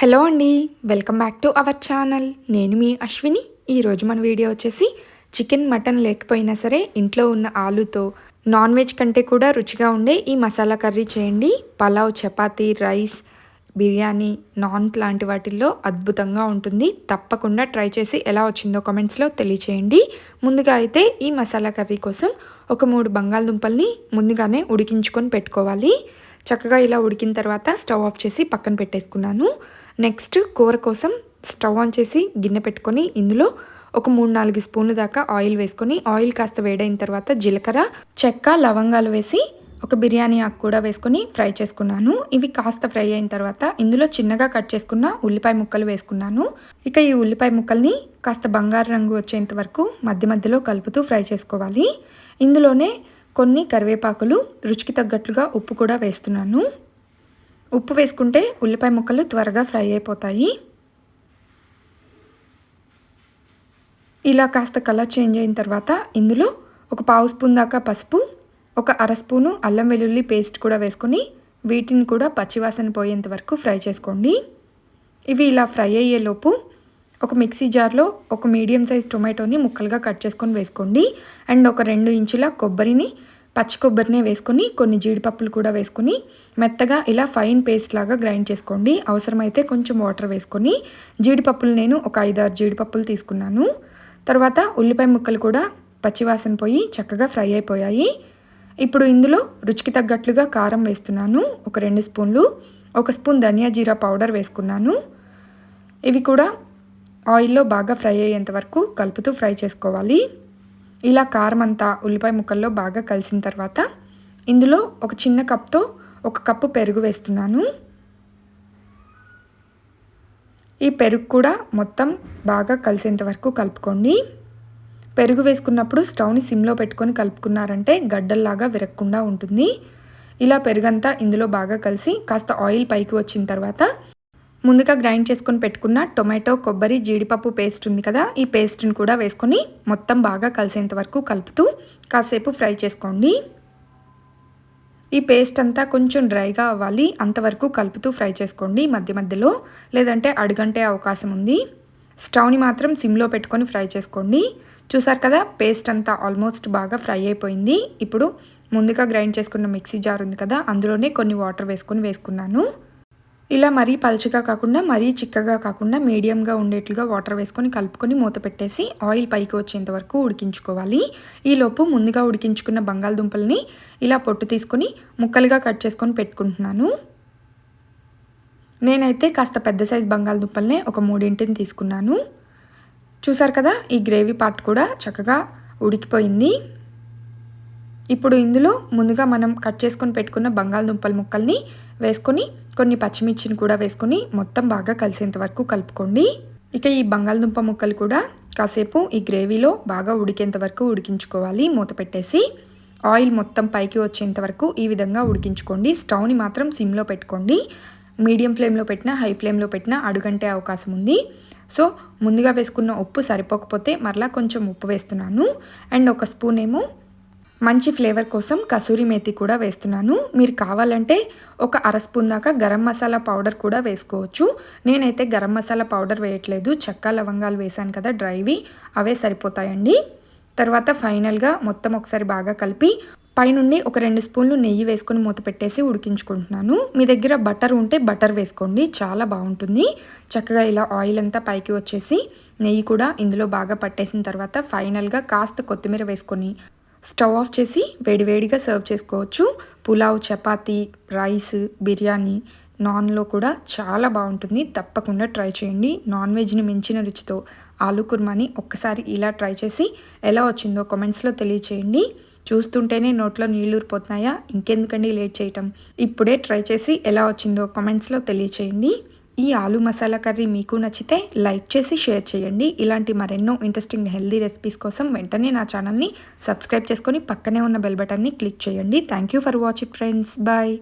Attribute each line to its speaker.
Speaker 1: Hello అండి welcome back to our channel. నేను మీ అశ్విని. ఈరోజు మన వీడియో వచ్చేసి చికెన్ మటన్ లేకపోయినా సరే ఇంట్లో ఉన్న ఆలుతో నాన్ వెజ్ కంటే కూడా రుచిగా ఉండే ఈ మసాలా కర్రీ చేయండి. పలావ్ చపాతీ రైస్ బిర్యానీ నాన్ లాంటి వాటిల్లో అద్భుతంగా ఉంటుంది. తప్పకుండా ట్రై చేసి ఎలా వచ్చిందో కామెంట్స్లో తెలియచేయండి. ముందుగా అయితే ఈ మసాలా కర్రీ కోసం ఒక మూడు బంగాళదుంపల్ని ముందుగానే ఉడికించుకొని పెట్టుకోవాలి. చక్కగా ఇలా ఉడికిన తర్వాత స్టవ్ ఆఫ్ చేసి పక్కన పెట్టేసుకున్నాను. నెక్స్ట్ కూర కోసం స్టవ్ ఆన్ చేసి గిన్నె పెట్టుకొని ఇందులో ఒక మూడు నాలుగు స్పూన్ల దాకా ఆయిల్ వేసుకొని ఆయిల్ కాస్త వేడైన తర్వాత జీలకర్ర చెక్క లవంగాలు వేసి ఒక బిర్యానీ ఆకు కూడా వేసుకొని ఫ్రై చేసుకున్నాను. ఇవి కాస్త ఫ్రై అయిన తర్వాత ఇందులో చిన్నగా కట్ చేసుకున్న ఉల్లిపాయ ముక్కలు వేసుకున్నాను. ఇక ఈ ఉల్లిపాయ ముక్కల్ని కాస్త బంగారు రంగు వచ్చేంత వరకు మధ్య మధ్యలో కలుపుతూ ఫ్రై చేసుకోవాలి. ఇందులోనే కొన్ని కరివేపాకులు రుచికి తగ్గట్లుగా ఉప్పు కూడా వేస్తున్నాను. ఉప్పు వేసుకుంటే ఉల్లిపాయ ముక్కలు త్వరగా ఫ్రై అయిపోతాయి. ఇలా కాస్త కలర్ చేంజ్ అయిన తర్వాత ఇందులో ఒక పావు స్పూన్ దాకా పసుపు ఒక అర స్పూను అల్లం వెల్లుల్లి పేస్ట్ కూడా వేసుకొని వీటిని కూడా పచ్చివాసన పోయేంత వరకు ఫ్రై చేసుకోండి. ఇవి ఇలా ఫ్రై అయ్యేలోపు ఒక మిక్సీ జార్లో ఒక మీడియం సైజ్ టొమాటోని ముక్కలుగా కట్ చేసుకొని వేసుకోండి. అండ్ ఒక రెండు ఇంచుల కొబ్బరిని పచ్చి కొబ్బరినే వేసుకొని కొన్ని జీడిపప్పులు కూడా వేసుకొని మెత్తగా ఇలా ఫైన్ పేస్ట్ లాగా గ్రైండ్ చేసుకోండి. అవసరమైతే కొంచెం వాటర్ వేసుకొని జీడిపప్పులు నేను ఒక ఐదారు జీడిపప్పులు తీసుకున్నాను. తర్వాత ఉల్లిపాయ ముక్కలు కూడా పచ్చివాసన పోయి చక్కగా ఫ్రై అయిపోయాయి. ఇప్పుడు ఇందులో రుచికి తగ్గట్లుగా కారం వేస్తున్నాను ఒక రెండు స్పూన్లు. ఒక స్పూన్ ధనియా జీరా పౌడర్ వేసుకున్నాను. ఇవి కూడా ఆయిల్లో బాగా ఫ్రై అయ్యేంత వరకు కలుపుతూ ఫ్రై చేసుకోవాలి. ఇలా కారం అంతా ఉల్లిపాయ ముక్కల్లో బాగా కలిసిన తర్వాత ఇందులో ఒక చిన్న కప్తో ఒక కప్పు పెరుగు వేస్తున్నాను. ఈ పెరుగు కూడా మొత్తం బాగా కలిసేంత వరకు కలుపుకోండి. పెరుగు వేసుకున్నప్పుడు స్టవ్ని సిమ్లో పెట్టుకొని కలుపుకున్నారంటే గడ్డల్లాగా విరగకుండా ఉంటుంది. ఇలా పెరుగంతా ఇందులో బాగా కలిసి కాస్త ఆయిల్ పైకి వచ్చిన తర్వాత ముందుగా గ్రైండ్ చేసుకొని పెట్టుకున్న టొమాటో కొబ్బరి జీడిపప్పు పేస్ట్ ఉంది కదా ఈ పేస్ట్ని కూడా వేసుకొని మొత్తం బాగా కలిసేంత వరకు కలుపుతూ కాసేపు ఫ్రై చేసుకోండి. ఈ పేస్ట్ అంతా కొంచెం డ్రైగా అవ్వాలి అంతవరకు కలుపుతూ ఫ్రై చేసుకోండి మధ్య మధ్యలో లేదంటే అడుగంటే అవకాశం ఉంది. స్టవ్ని మాత్రం సిమ్లో పెట్టుకొని ఫ్రై చేసుకోండి. చూసారు కదా పేస్ట్ అంతా ఆల్మోస్ట్ బాగా ఫ్రై అయిపోయింది. ఇప్పుడు ముందుగా గ్రైండ్ చేసుకున్న మిక్సీ జార్ ఉంది కదా అందులోనే కొన్ని వాటర్ వేసుకొని వేసుకున్నాను. ఇలా మరీ పలుచగా కాకుండా మరీ చిక్కగా కాకుండా మీడియంగా ఉండేట్లుగా వాటర్ వేసుకొని కలుపుకొని మూత పెట్టేసి ఆయిల్ పైకి వచ్చేంత వరకు ఉడికించుకోవాలి. ఈలోపు ముందుగా ఉడికించుకున్న బంగాళదుంపల్ని ఇలా పొట్టు తీసుకొని ముక్కలుగా కట్ చేసుకొని పెట్టుకుంటున్నాను. నేనైతే కాస్త పెద్ద సైజ్ బంగాళదుంపల్ని ఒక మూడింటిని తీసుకున్నాను. చూసారు కదా ఈ గ్రేవీ పార్ట్ కూడా చక్కగా ఉడికిపోయింది. ఇప్పుడు ఇందులో ముందుగా మనం కట్ చేసుకొని పెట్టుకున్న బంగాళదుంపల ముక్కల్ని వేసుకొని కొన్ని పచ్చిమిర్చిని కూడా వేసుకొని మొత్తం బాగా కలిసేంత వరకు కలుపుకోండి. ఇక ఈ బంగాళదుంప ముక్కలు కూడా కాసేపు ఈ గ్రేవీలో బాగా ఉడికేంత వరకు ఉడికించుకోవాలి. మూత పెట్టేసి ఆయిల్ మొత్తం పైకి వచ్చేంత వరకు ఈ విధంగా ఉడికించుకోండి. స్టవ్ని మాత్రం సిమ్లో పెట్టుకోండి. మీడియం ఫ్లేమ్లో పెట్టినా హై ఫ్లేమ్లో పెట్టినా అడుగంటే అవకాశం ఉంది. సో ముందుగా వేసుకున్న ఉప్పు సరిపోకపోతే మరలా కొంచెం ఉప్పు వేస్తున్నాను. అండ్ ఒక స్పూన్ ఏమో మంచి ఫ్లేవర్ కోసం కసూరి మేతి కూడా వేస్తున్నాను. మీరు కావాలంటే ఒక అర స్పూన్ దాకా గరం మసాలా పౌడర్ కూడా వేసుకోవచ్చు. నేనైతే గరం మసాలా పౌడర్ వేయట్లేదు. చెక్క లవంగాలు వేసాను కదా డ్రైవి అవే సరిపోతాయండి. తర్వాత ఫైనల్గా మొత్తం ఒకసారి బాగా కలిపి పైనుండి ఒక రెండు స్పూన్లు నెయ్యి వేసుకొని మూత పెట్టేసి ఉడికించుకుంటున్నాను. మీ దగ్గర బటర్ ఉంటే బటర్ వేసుకోండి. చాలా బాగుంటుంది. చక్కగా ఇలా ఆయిల్ అంతా పైకి వచ్చేసి నెయ్యి కూడా ఇందులో బాగా పట్టేసిన తర్వాత ఫైనల్గా కాస్త కొత్తిమీర వేసుకొని స్టవ్ ఆఫ్ చేసి వేడివేడిగా సర్వ్ చేసుకోవచ్చు. పులావ్ చపాతీ రైస్ బిర్యానీ నాన్లో కూడా చాలా బాగుంటుంది. తప్పకుండా ట్రై చేయండి. నాన్ వెజ్ని మించిన రుచితో ఆలు కుర్మాని ఒక్కసారి ఇలా ట్రై చేసి ఎలా వచ్చిందో కామెంట్స్లో తెలియచేయండి. చూస్తుంటేనే నోట్లో నీళ్ళూరిపోతున్నాయా ఇంకెందుకండి లేట్ చేయటం? ఇప్పుడే ట్రై చేసి ఎలా వచ్చిందో కామెంట్స్లో తెలియచేయండి. ఈ ఆలు మసాలా కర్రీ మీకు నచ్చితే లైక్ చేసి షేర్ చేయండి. ఇలాంటి మరెన్నో ఇంట్రెస్టింగ్ హెల్దీ రెసిపీస్ కోసం వెంటనే నా ఛానల్ని సబ్స్క్రైబ్ చేసుకొని పక్కనే ఉన్న బెల్ బటన్ని క్లిక్ చేయండి. Thank you for watching friends bye